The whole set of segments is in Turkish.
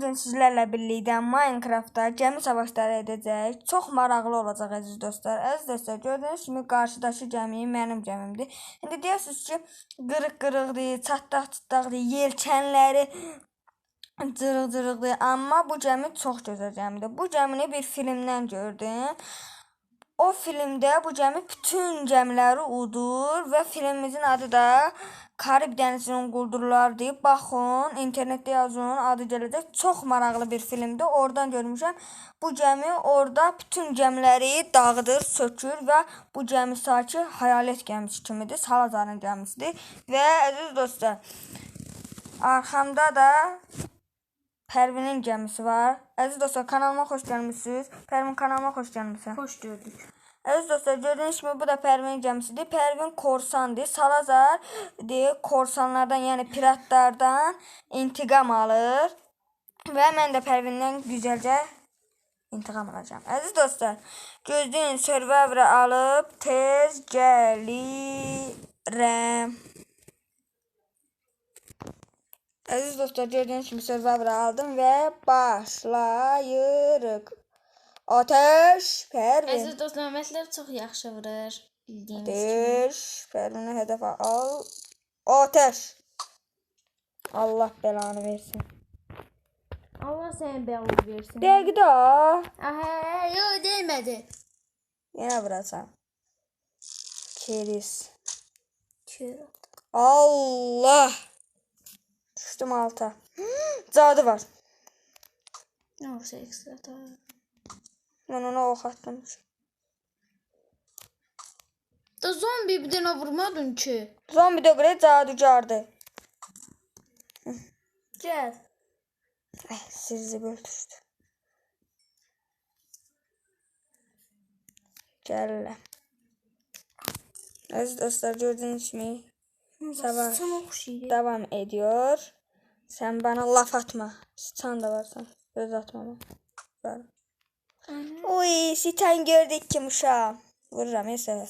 Bugün sizlərlə birlikdə Minecraftda gəmi savaşları edəcəyik. Çox maraqlı olacaq əziz dostlar. Əziz dostlar, gördüyünüz kimi qarşıdakı gəmi mənim gəmimdir. İndi deyərsiniz ki, qırıq-qırıqdır, çatlaq-çıtlaqdır, yelkənləri cırıq-cırıqdır. Amma bu gəmi çox gözəl gəmidir. Bu gəmini bir filmdən gördüm. O filmdə bu gəmi bütün gəmiləri udur və filmimizin adı da Karib dənizinin quldurları deyib baxın, internetdə yazın, adı gələcək. Çox maraqlı bir filmdir. Oradan görmüşəm. Bu gəmi orada bütün gəmiləri dağıdır, sökür və bu gəmi sakı hayalet gəmisi kimidir. Salazarın gəmisidir. Və əziz dostlar, arxamda da Pərvinin gəmisi var. Əziz dostlar, kanalıma xoş gəlmisiniz. Pərvin kanalıma xoş gəlmisən. Hoş gördük. Əziz dostlar, gördüyünüz kimi bu da Pərvin gəmisidir. Pərvin korsandır. Salazar deyir, korsanlardan, yəni piratlardan intiqam alır. Və mən də Pərvindən güzəlcə intiqam alacağam. Əziz dostlar, gözləyin serverə alıb tez gəlirəm. Əziz dostlar, gördüyünüz kimi serverə aldım və başlayırıq. Ateş, Pərvin. Əziz dostlar, Məhmədlər çox yaxşı vurur. Bildiyiniz kimi. Ateş. Pərvinə hədəf al. Ateş. Allah belanı versin. Allah sənə bəla versin. Dəqiqdə. Aha, yox demədi. Yenə vuracam. Keriz. Kör. Allah. Düşdüm alta. Cadı var. Olsa ekstra da. Mən ona ox atdım. Da zombi bir dənə vurmadın ki. Zombi də qırı cadugardır. Gəl. Eh, sizi bölüşdü. Gəlirlər. Əziz dostlar gördüyünüz kimi savaş devam ediyor. Sen bana laf atma. Sıçan da varsa. Göz atma bana. Var. Uy, sitan gördük kim uşağım. Vururum ya sefer.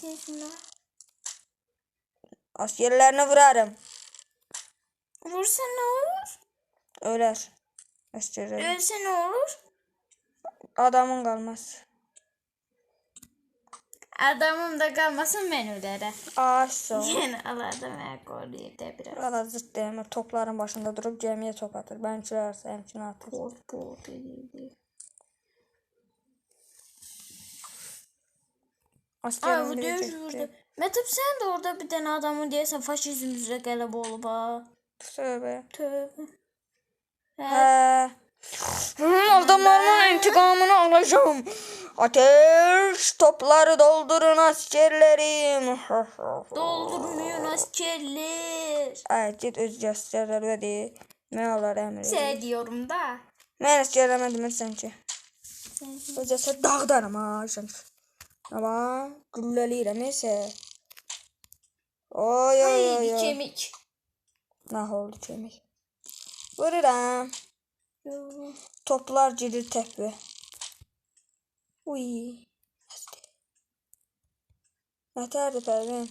Askerlerine vurarım. Vursa nə olur? Öler. Askerler. Ölsə nə olur? Adamın kalmaz. Adamım da qalmasın mən ölərəm. Aşağı. Yəni alarda mənə qoruyur da biraz. Valla zırt demir. Topların başında durup gemiye top atır. Ben çırarsa hemşine atır. Port edirdi. Ay Askerin bu gitti. vurdu. Mətəb sən də orada bir dənə adamın deyəsən faşizm üzrə qələbə olub ha. Tövbe. Tövbə. Hə. Hı, Adamlarımın intikamını alacağım. Ateş topları doldurun askerlerim. Doldurmayın askerler. Ay git öz askerlerə de. Mən onlara əmr edirəm. Sənə deyirəm da. Ki. Sən Öz əsər dağdarım ha. Sən. Amma gülləliyirəm isə. Oy oy oy. Haydi oy. kemik. Nah oldu kemik. Vururam. Toplar gedir təpə. Uy. Nətərdir Pərvin?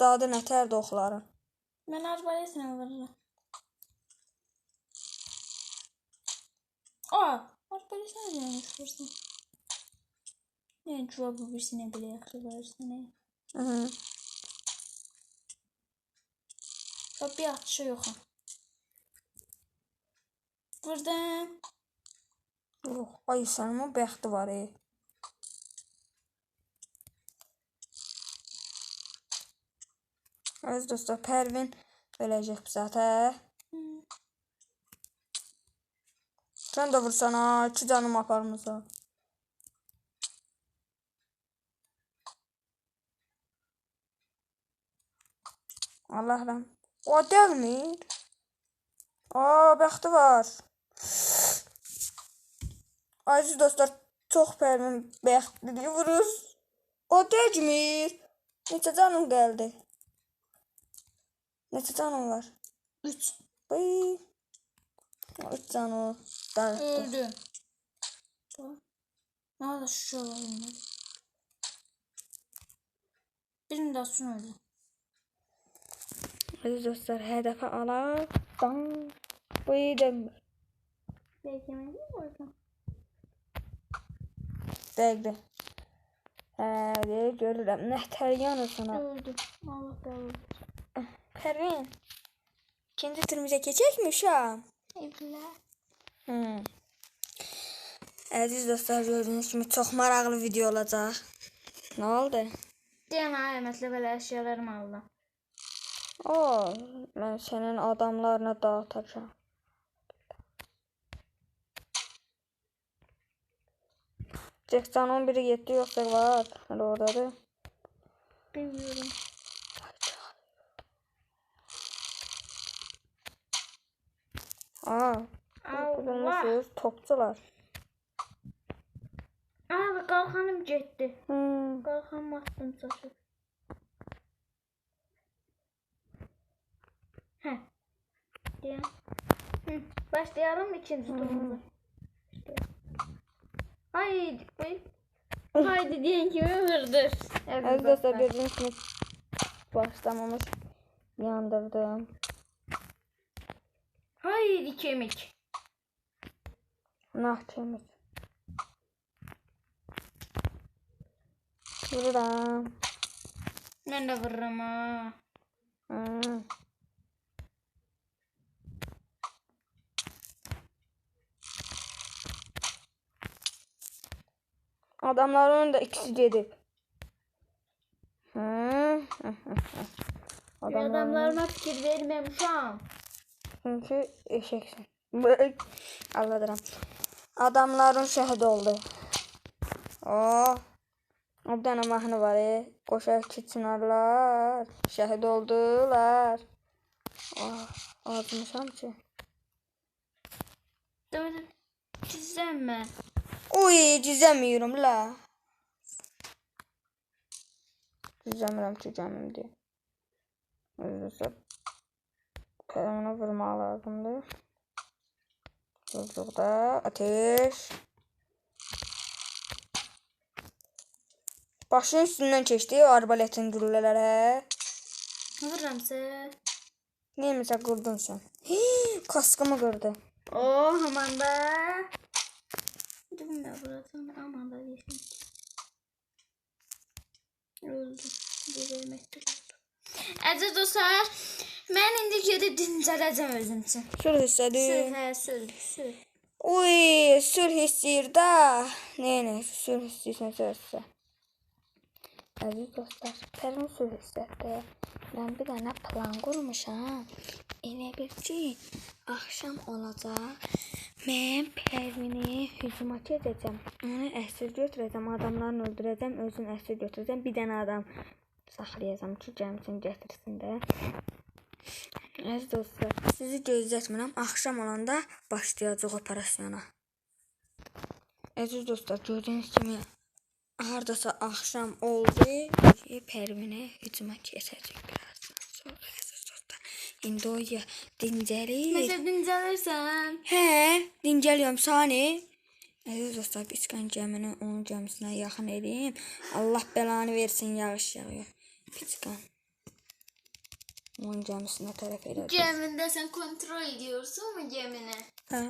Dadı nətərdir oxların? Mən arbaletlə vururam. Aa, arbaletlə nə yapıyorsun? Ne cevabı birisine bile yaklaşırsın? Hı -hı. Bak bir atışı yok ha. Buradan. Oh, ay sənin bəxti var e. Əziz dostlar, Pərvin öləcək bu zətə. Sən də vursan ha, iki canım aparmısan. Allah rəhəm. O gəlmir. Aa, bəxti var. Aziz dostlar, çox pərvin bəxtlidir vurur. O dəcmir. Neçə canım gəldi? Neçə canım var? Üç. Bıy. Üç canım. Darıxdı. Öldü. Ne oldu şu şey olmadı. Birini daha sun öldü. Aziz dostlar, hədəfə alaq. Bam. Bıy dəmir. Belki mi? Dəqiqdir. Hə, deyə görürəm. Nə təryan sana. Öldüm. Allah belanı. Pərin. İkinci turumuza keçəkmi uşağım? Evler. Hmm. Əziz dostlar, gördüyünüz kimi çox maraqlı video olacaq. Nə oldu? Diyen ayemetle böyle eşyalarımı aldım. O, mən sənin adamlarına dağıtacağam. Jackson 11'i yetti yoxsa var? Hələ oradadır. Bilmiyorum. Aa, bilmişsiniz, topçular. Abi kalkanım gitti. Hmm. Kalkan bastım saçı. Heh. Diyen. Hı. Başlayalım ikinci turumuza. Haydi. Ay. Haydi diyen kimi vurdur. Əziz dostlar, gördüyünüz kimi başlamamış yandırdım. Haydi kemik. Nah temiz. Vururam. Ben de vururum ha. Hmm. Adamların da ikisi gedib. Hmm. Adamların Adamlarıma fikir vermemişim. Çünkü eşeksin. Anladım. Adamların şəhid oldu. Oh. Bir dənə mahnı var. E. Qoşaq ki çınarlar. Şəhid oldular. Oh. Azmışam ki. Dur. Çizsem mi? Uy, cizəmiyorum la. Cizəmirəm ki, gəmim deyə. Özürsə. Qələmini vurmaq lazımdır. Vurduqda ateş. Başın üstündən keçdi arbaletin güllələrə. Vururum size. Neymişə qırdın sən? Kaskımı qırdı. Oh aman da. Dur ne burası aman da yeşil. Öldü. Bir emektir. Əziz dostlar, mən indi gedib dincələcəm özüm üçün. Sülh hissədir. Sür, hə, sür, sür. Uy, sülh istəyir da. Neyini, sülh istəyirsən sözsə. Əziz dostlar, Pərin sülh istədi. Mən bir dənə plan qurmuşam. Elə bil ki, axşam olacaq. Mən Pərini hücuma keçəcəm. Onu əsir götürəcəm, adamlarını öldürəcəm, özüm əsir götürəcəm. Bir dənə adam saxlayacağam ki, gəmsin gətirsin də. Əziz dostlar, sizi gözlətmirəm. Axşam olanda başlayacaq operasyona. Əziz dostlar, gördüyünüz kimi hardasa axşam oldu. Pərvinə hücuma keçəcək birazdan sonra. Əziz dostlar, indi o ya dincəlir. Məsələn, dincəlirsən. Hə, dincəliyorum sani. Əziz dostlar, piskan gəmini onun gəmisinə yaxın edeyim. Allah belanı versin, yağış yağıyor. Piskan. Onun gəmisinə tərəf elədim. Geminde sen kontrol ediyorsun mu gemini? Hə.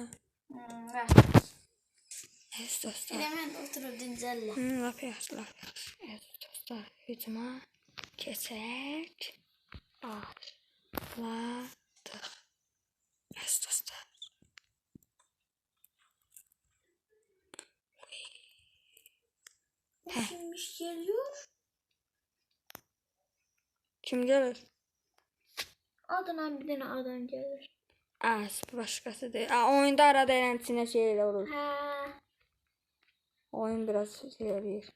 Hmm, ver. Əziz dostlar. Hemen oturup dincelle. Lap yaxşı. Əziz dostlar, hücuma keçək. Başladıq. Əziz dostlar. Kimmiş geliyor? Kim gəlir? Adına bir tane adam gelir. Az, başqasıdır. Aa, oyunda arada eləmsinə şey elə olur. Ha. Oyun biraz şey eləyir.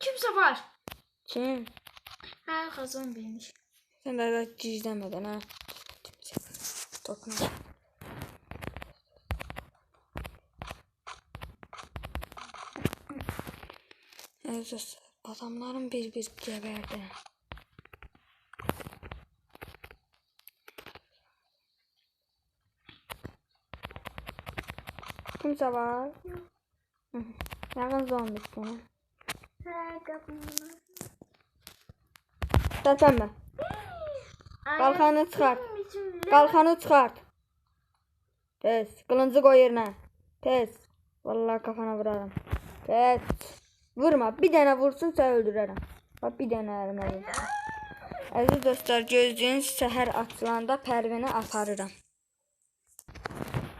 Kimse var. Kim? Ha kazan bilmiş. Sən də gizləmədən ha. Topla. Əziz dostlar, adamların bir-bir gəbərdi. Kimsə var? Hı. Yağın zombisin. Qalxanı çıxart. Benim için Qalxanı çıxart. Tez. Qılıncı qoy yerinə. Tez. Vallahi kafana vuraram. Tez. Vurma. Bir dənə vursun sən öldürərəm. Bax bir əlimə vursun. Əziz dostlar, gözlüyün səhər açılanda Pərvini aparıram.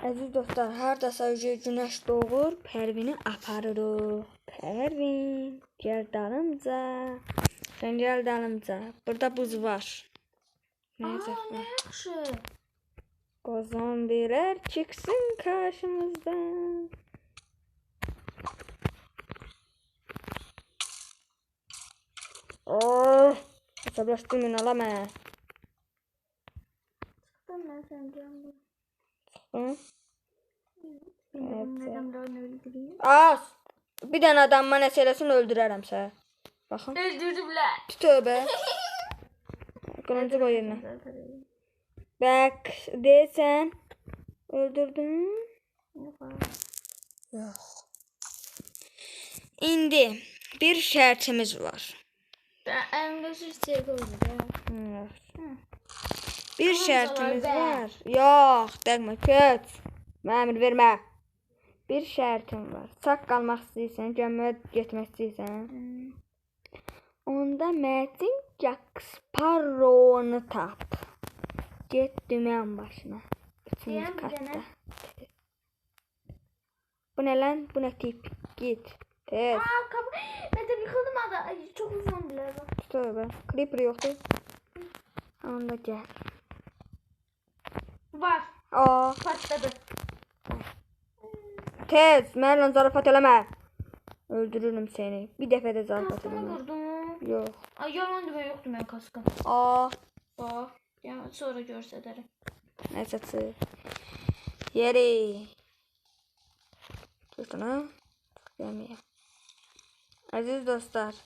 Əziz dostlar, hardasa günəş doğur, Pərvini aparırıq. Pərvin, gəl dalımca. Sən gəl dalımca. Burada buz var. Aa, ne yaxşı. Qozon birer çıksın karşımızdan. Oh, hesaplaştırmayın ala mə. Ben ben sen canım. Hı? Bilmiyorum neden böyle öldüreyim. Az. Bir dənə adam mənə eləsin öldürərəm səni. Baxın. Öldürdüler. Tövbə. Qılıncı qoy yerinə. Bak, deyəsən öldürdün. Yox. İndi bir şərtimiz var. Ben gözü çek oldu. Bir Tamam, şərtimiz bə. var. Yox, dəqmə, köç. Vermə. Bir şərtim var. Sağ qalmaq istəyirsən, gəmiyə getmək istəyirsən, onda Mətin Jack Sparrow-nu tap. Get dümən başına. Üçüncü katda. Bu nə lan? Bu nə tip? Git. Tez. Aa kapı. Ben de yıkıldım ada. Ay, çok uzun bile bak. Tövbə. Creeper yoxdur. Onda gəl. Var. Aa, Patladı. tez. Mənlə zarafat eləmə. Öldürürüm səni. Bir dəfə də zarafat Kaskımı eləmə. vurdum. Yox. Ay yalan demək yoktu benim kaskım. Aa, Bak. Ya sonra görsederim. nəsə çıx. Yeri. Tutuna. Yeməyə. Əziz dostlar.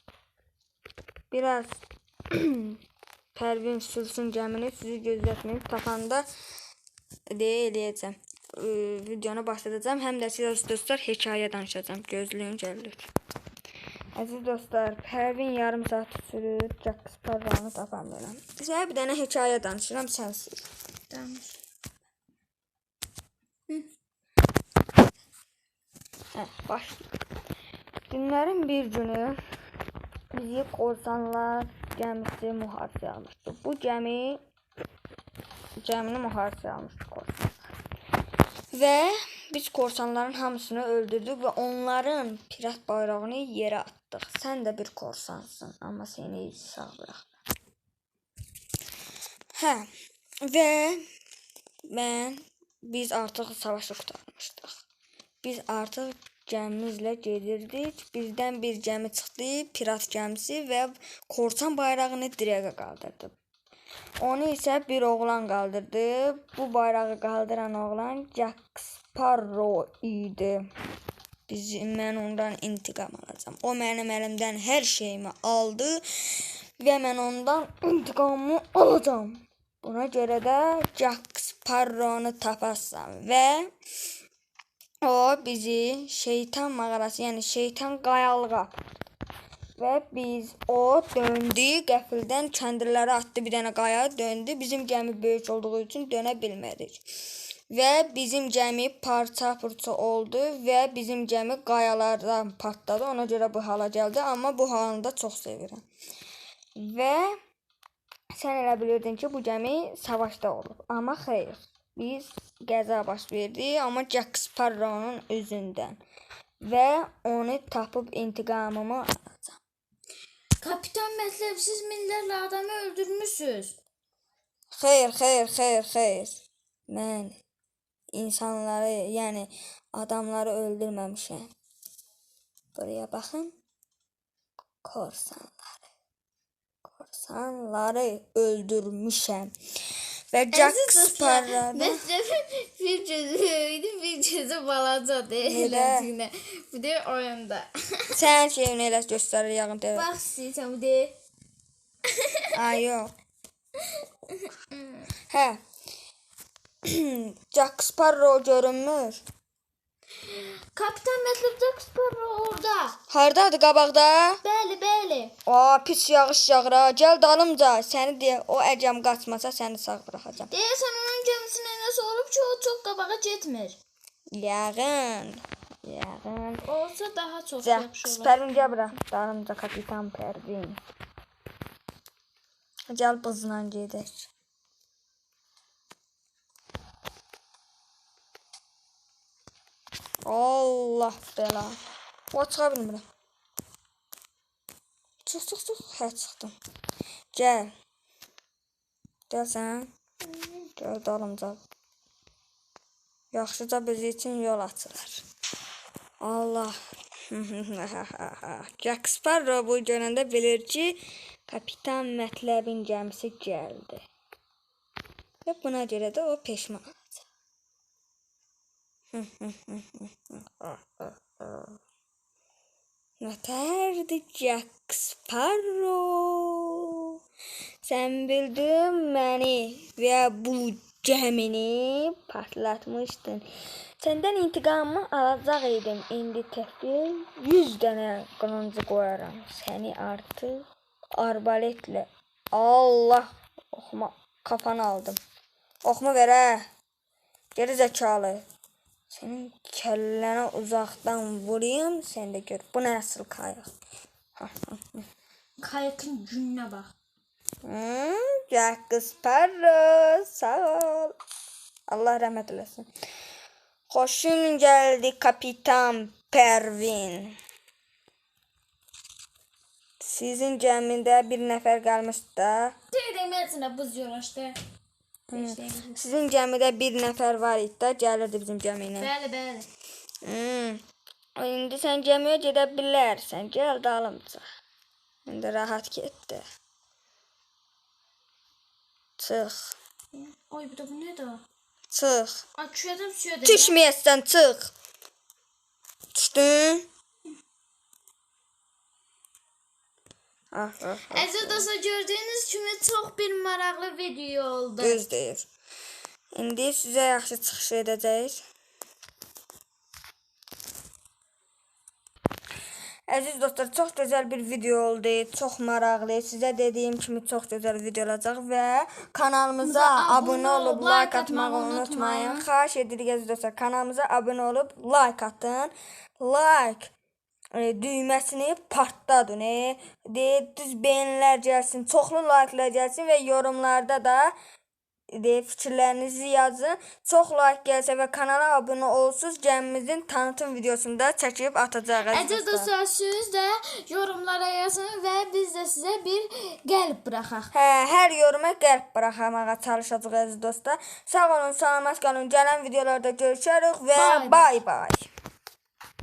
Biraz Pərvin sürsün gəmini sizi gözlətməyim. Tapanda deyə eləyəcəm. Ee, videonu başladacağım. Həm də sizə dostlar hekayə danışacağım. Gözləyin gəlir. Əziz dostlar, Pərvin yarım saat sürür. Jack Sparrow-nu belə. Sizə bir dənə hekayə danışıram, sən sür. Tamam. Hə, başlayaq. Günlərin bir günü bizi korsanlar gəmisi mühafizə almışdı. Bu gəmi gəmini mühafizə almışdı korsanlar. Və biz korsanların hamısını öldürdük və onların pirat bayrağını yerə atdıq. Sən də bir korsansın, amma səni sağ buraxdım. Hə, və mən biz artıq savaşı qurtarmışdıq. Biz artıq gəmimizlə gedirdik. Birdən bir gəmi çıxdı, pirat gəmisi və korsan bayrağını dirəyə qaldırdı. Onu isə bir oğlan qaldırdı. Bu bayrağı qaldıran oğlan Jack Sparrow idi. Bizim mən ondan intiqam alacağam. O mənim əlimdən hər şeyimi aldı və mən ondan intiqamımı alacağam. Buna görə də Jack Sparrow-nu tapasan və o bizi şeytan mağarası, yəni şeytan qayalığa. Və biz o döndü, qəfildən kəndirləri atdı bir dənə qaya, döndü. Bizim gəmi böyük olduğu üçün dönə bilmədik. Və bizim gəmi parça-purça oldu və bizim gəmi qayalardan partladı. Ona görə bu hala gəldi, amma bu halını da çox sevirəm. Və sən elə bilirdin ki, bu gəmi savaşda olub, amma xeyr. Biz qəza baş verdi, amma Jack Sparrow-nun özündən və onu tapıb intiqamımı alacağam. Kapitan Metlep siz minlerle adamı öldürmüşsünüz. Xeyr, xeyr, xeyr, xeyr. Mən insanları, yəni adamları öldürməmişəm. Buraya baxın. Korsanları. Korsanları öldürmüşəm. Və Jack Sparrow Metlep'in bir cüzüydü bir cüzü balacadı. Eğlenceli. Bu da oyunda. sən şeyini elə göstərir yağın TV. Bak sen bu da. Ay yox. Hə. Jack Sparrow görünmür. Kapitan Metlib Jack Sparrow orada. Hardadır qabaqda? Bəli, bəli. Aa, pis yağış yağır ha. Gəl dalımca. Səni deyə o əcəm qaçmasa səni sağ buraxacam. Deyəsən onun gəmisinə nəsə olub ki, o çox qabağa getmir. Yağın. Yağın. Olsa daha çox yaxşı olar. Spermin gəl bura. Dalımca kapitan Pervin. Gəl bızla gedək. Allah bela. O çıxa bilmirəm. Çıx, çıx, çıx. Hə, çıxdım. Gəl. Gəl sən. Gəl dalımca. Yaxşıca bizi üçün yol açılar. Allah. Jack Sparrow bu görəndə bilir ki, kapitan Mətləbin gəmisi gəldi. Və buna görə də o peşman Nətərdi Jack Sparrow? Sən bildin məni və bu gəmini partlatmışdın. Səndən intiqamımı alacaq idim. İndi təfil 100 dənə qılınc qoyaram. Səni artıq arbaletlə Allah oxuma kafanı aldım. Oxumu verə. Geri zəkalı. Senin kəlləni uzaqdan vurayım, sən də gör. Bu nə əsl qayıq? Kayıkın gününə bax. Hmm, Jack Sparrow, sağ ol. Allah rəhmət eləsin. Xoşun gəldi kapitan Pervin. Sizin gəmində bir nəfər qalmışdı da. Deməsinə buz yolaşdı. Dəqiqə. Sizin gəmidə bir nəfər var idi da, gəlirdi bizim gəmi ilə. Bəli, bəli. Hmm. İndi sən gəmiyə gedə bilərsən. Gəl dalımca. İndi rahat getdi. Çıx. Oy bu da bu nədir? Çıx. Ay suya da. Düşməyəsən, çıx. Düşdün? Əziz dostlar gördüyünüz kimi çox bir maraqlı video oldu. Düz deyir. İndi sizə yaxşı çıxış edəcəyik. Əziz dostlar, çox gözəl bir video oldu. Çox maraqlı. Sizə dediyim kimi çox gözəl video olacaq və kanalımıza abunə olub like atmağı unutmayın. Xahiş edirik əziz dostlar, kanalımıza abunə olub like atın. Like düyməsini partladın. E. De, düz beyinlər gəlsin, çoxlu like'lar gəlsin və yorumlarda da de, fikirlərinizi yazın. Çox like gəlsə və kanala abunə olsuz, gəmimizin tanıtım videosunu da çəkib atacağıq Əziz dostlar. siz də yorumlara yazın və biz də sizə bir qəlb buraxaq. Hə, hər yoruma qəlb buraxamağa çalışacağıq əziz dostlar. Sağ olun, salamat qalın. Gələn videolarda görüşərik və bay bay.